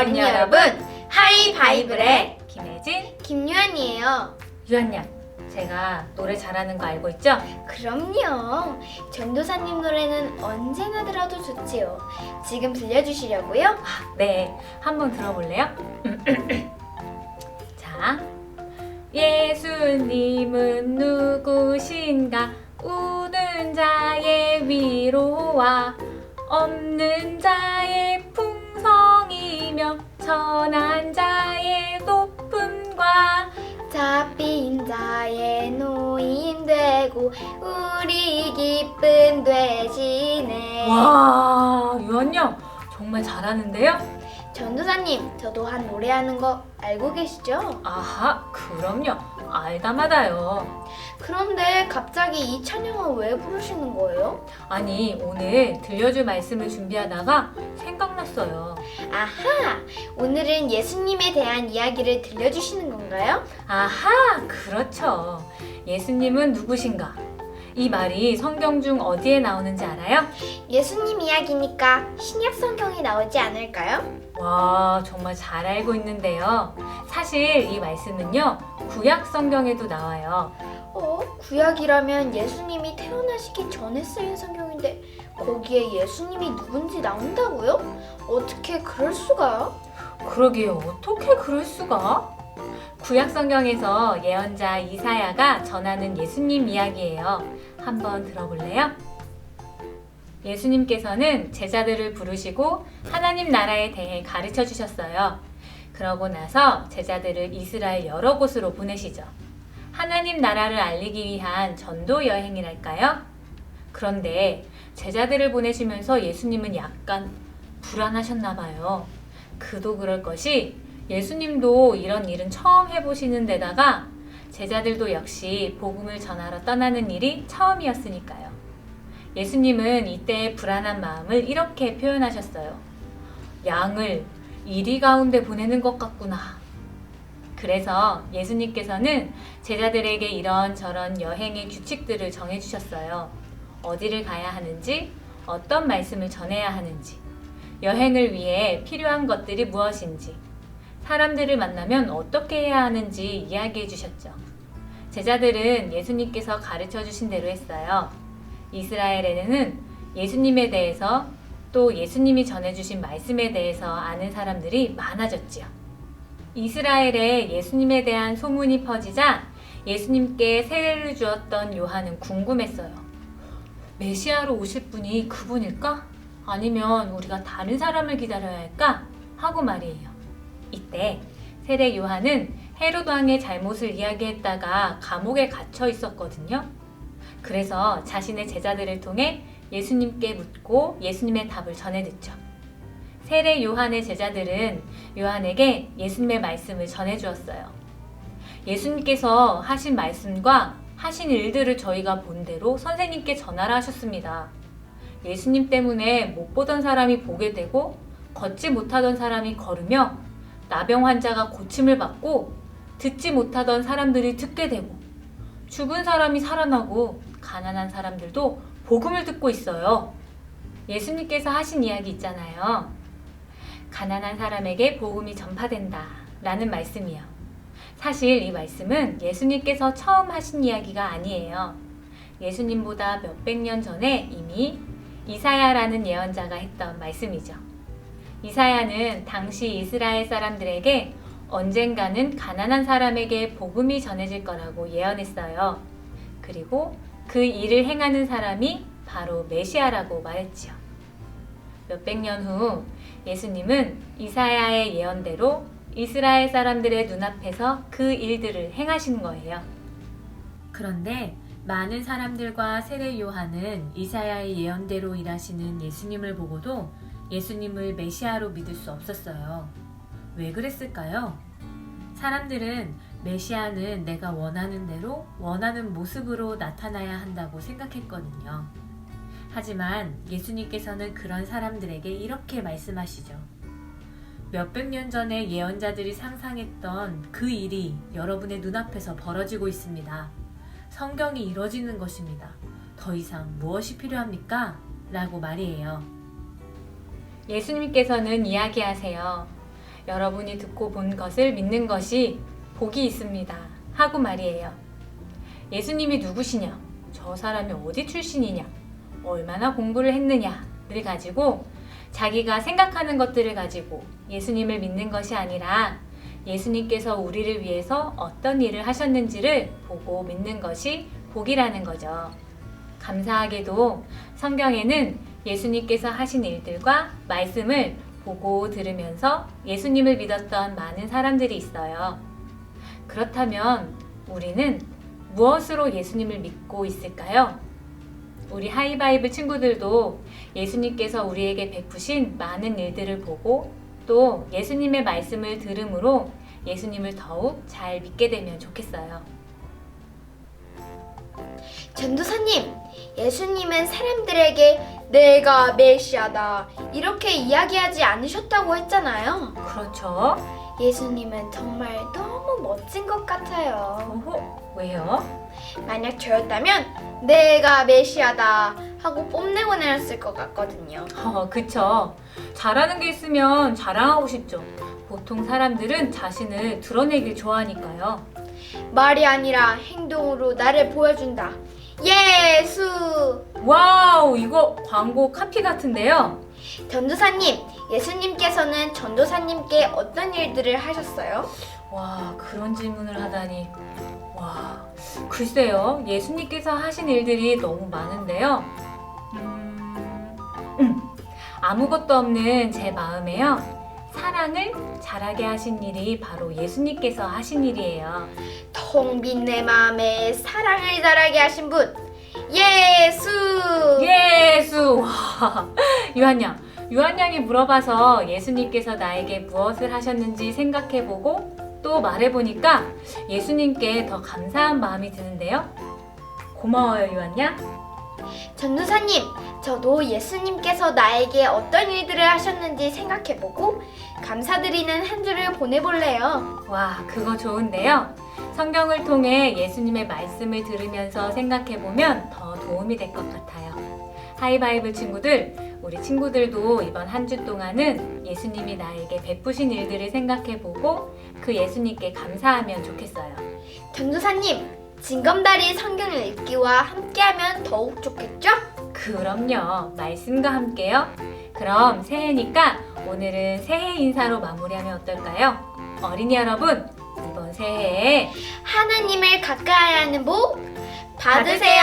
어린이 여러분, 하이바이블의 김혜진, 김유한이에요. 유한양. 제가 노래 잘하는 거 알고 있죠? 그럼요. 전도사님 노래는 언제나 들어도 좋지요. 지금 들려주시려고요? 네, 한번 들어볼래요? 자, 예수님은 누구신가? 우는 자의 위로와 없는 천한 자의 높음과 잡힌 자의 노인 되고 우리 기쁨 되시네. 와, 유한양 정말 잘하는데요? 전도사님, 저도 한 노래하는 거 알고 계시죠? 아하, 그럼요. 알다마다요. 그런데 갑자기 이 찬양을 왜 부르시는 거예요? 아니, 오늘 들려줄 말씀을 준비하다가 생각났어요. 아하! 오늘은 예수님에 대한 이야기를 들려주시는 건가요? 아하, 그렇죠. 예수님은 누구신가? 이 말이 성경 중 어디에 나오는지 알아요? 예수님 이야기니까 신약 성경에 나오지 않을까요? 와, 정말 잘 알고 있는데요. 사실 이 말씀은요, 구약 성경에도 나와요. 어? 구약이라면 예수님이 태어나시기 전에 쓰인 성경인데 거기에 예수님이 누군지 나온다고요? 어떻게 그럴 수가? 그러게요. 어떻게 그럴 수가? 구약 성경에서 예언자 이사야가 전하는 예수님 이야기예요. 한번 들어볼래요? 예수님께서는 제자들을 부르시고 하나님 나라에 대해 가르쳐 주셨어요. 그러고 나서 제자들을 이스라엘 여러 곳으로 보내시죠. 하나님 나라를 알리기 위한 전도 여행이랄까요? 그런데 제자들을 보내시면서 예수님은 약간 불안하셨나 봐요. 그도 그럴 것이 예수님도 이런 일은 처음 해보시는 데다가 제자들도 역시 복음을 전하러 떠나는 일이 처음이었으니까요. 예수님은 이때의 불안한 마음을 이렇게 표현하셨어요. 양을 이리 가운데 보내는 것 같구나. 그래서 예수님께서는 제자들에게 이런저런 여행의 규칙들을 정해주셨어요. 어디를 가야 하는지, 어떤 말씀을 전해야 하는지, 여행을 위해 필요한 것들이 무엇인지, 사람들을 만나면 어떻게 해야 하는지 이야기해 주셨죠. 제자들은 예수님께서 가르쳐 주신 대로 했어요. 이스라엘에는 예수님에 대해서 또 예수님이 전해주신 말씀에 대해서 아는 사람들이 많아졌지요. 이스라엘에 예수님에 대한 소문이 퍼지자 예수님께 세례를 주었던 요한은 궁금했어요. 메시아로 오실 분이 그분일까? 아니면 우리가 다른 사람을 기다려야 할까? 하고 말이에요. 이때 세례 요한은 헤롯 왕의 잘못을 이야기했다가 감옥에 갇혀 있었거든요. 그래서 자신의 제자들을 통해 예수님께 묻고 예수님의 답을 전해 듣죠. 세례 요한의 제자들은 요한에게 예수님의 말씀을 전해 주었어요. 예수님께서 하신 말씀과 하신 일들을 저희가 본 대로 선생님께 전하라 하셨습니다. 예수님 때문에 못 보던 사람이 보게 되고 걷지 못하던 사람이 걸으며 나병 환자가 고침을 받고 듣지 못하던 사람들이 듣게 되고 죽은 사람이 살아나고 가난한 사람들도 복음을 듣고 있어요. 예수님께서 하신 이야기 있잖아요. 가난한 사람에게 복음이 전파된다. 라는 말씀이요. 사실 이 말씀은 예수님께서 처음 하신 이야기가 아니에요. 예수님보다 몇백 년 전에 이미 이사야라는 예언자가 했던 말씀이죠. 이사야는 당시 이스라엘 사람들에게 언젠가는 가난한 사람에게 복음이 전해질 거라고 예언했어요. 그리고 그 일을 행하는 사람이 바로 메시아라고 말했지요. 몇백 년 후 예수님은 이사야의 예언대로 이스라엘 사람들의 눈앞에서 그 일들을 행하신 거예요. 그런데 많은 사람들과 세례 요한은 이사야의 예언대로 일하시는 예수님을 보고도 예수님을 메시아로 믿을 수 없었어요. 왜 그랬을까요? 사람들은 메시아는 내가 원하는 대로 원하는 모습으로 나타나야 한다고 생각했거든요. 하지만 예수님께서는 그런 사람들에게 이렇게 말씀하시죠. 몇백 년 전에 예언자들이 상상했던 그 일이 여러분의 눈앞에서 벌어지고 있습니다. 성경이 이뤄지는 것입니다. 더 이상 무엇이 필요합니까? 라고 말이에요. 예수님께서는 이야기하세요. 여러분이 듣고 본 것을 믿는 것이 복이 있습니다. 하고 말이에요. 예수님이 누구시냐? 저 사람이 어디 출신이냐? 얼마나 공부를 했느냐를 가지고 자기가 생각하는 것들을 가지고 예수님을 믿는 것이 아니라 예수님께서 우리를 위해서 어떤 일을 하셨는지를 보고 믿는 것이 복이라는 거죠. 감사하게도 성경에는 예수님께서 하신 일들과 말씀을 보고 들으면서 예수님을 믿었던 많은 사람들이 있어요. 그렇다면 우리는 무엇으로 예수님을 믿고 있을까요? 우리 하이바이블 친구들도 예수님께서 우리에게 베푸신 많은 일들을 보고 또 예수님의 말씀을 들음으로 예수님을 더욱 잘 믿게 되면 좋겠어요. 전도사님, 예수님은 사람들에게 내가 메시아다 이렇게 이야기하지 않으셨다고 했잖아요. 그렇죠? 예수님은 정말 너무 멋진 것 같아요. 오호, 왜요? 만약 저였다면 내가 메시아다 하고 뽐내고 내렸을 것 같거든요. 어, 그쵸. 잘하는 게 있으면 자랑하고 싶죠. 보통 사람들은 자신을 드러내길 좋아하니까요. 말이 아니라 행동으로 나를 보여준다. 예수! 와우, 이거 광고 카피 같은데요? 전도사님, 예수님께서는 전도사님께 어떤 일들을 하셨어요? 와, 그런 질문을 하다니. 와, 글쎄요. 예수님께서 하신 일들이 너무 많은데요. 음, 음, 아무것도 없는 제 마음에요. 사랑을 잘하게 하신 일이 바로 예수님께서 하신 일이에요. 텅빈내 마음에 사랑을 자라게 하신 분 예수! 예수! 와, 유한양. 유한양이 물어봐서 예수님께서 나에게 무엇을 하셨는지 생각해보고 또 말해보니까 예수님께 더 감사한 마음이 드는데요. 고마워요, 유한양. 전도사님, 저도 예수님께서 나에게 어떤 일들을 하셨는지 생각해보고 감사드리는 한 주를 보내볼래요. 와, 그거 좋은데요. 성경을 통해 예수님의 말씀을 들으면서 생각해보면 더 도움이 될 것 같아요. 하이바이블 친구들, 우리 친구들도 이번 한 주 동안은 예수님이 나에게 베푸신 일들을 생각해보고 그 예수님께 감사하면 좋겠어요. 전도사님, 징검다리 성경을 읽기와 함께하면 더욱 좋겠죠? 그럼요. 말씀과 함께요. 그럼 새해니까 오늘은 새해 인사로 마무리하면 어떨까요? 어린이 여러분, 이번 새해에 하나님을 가까이 하는 복 받으세요.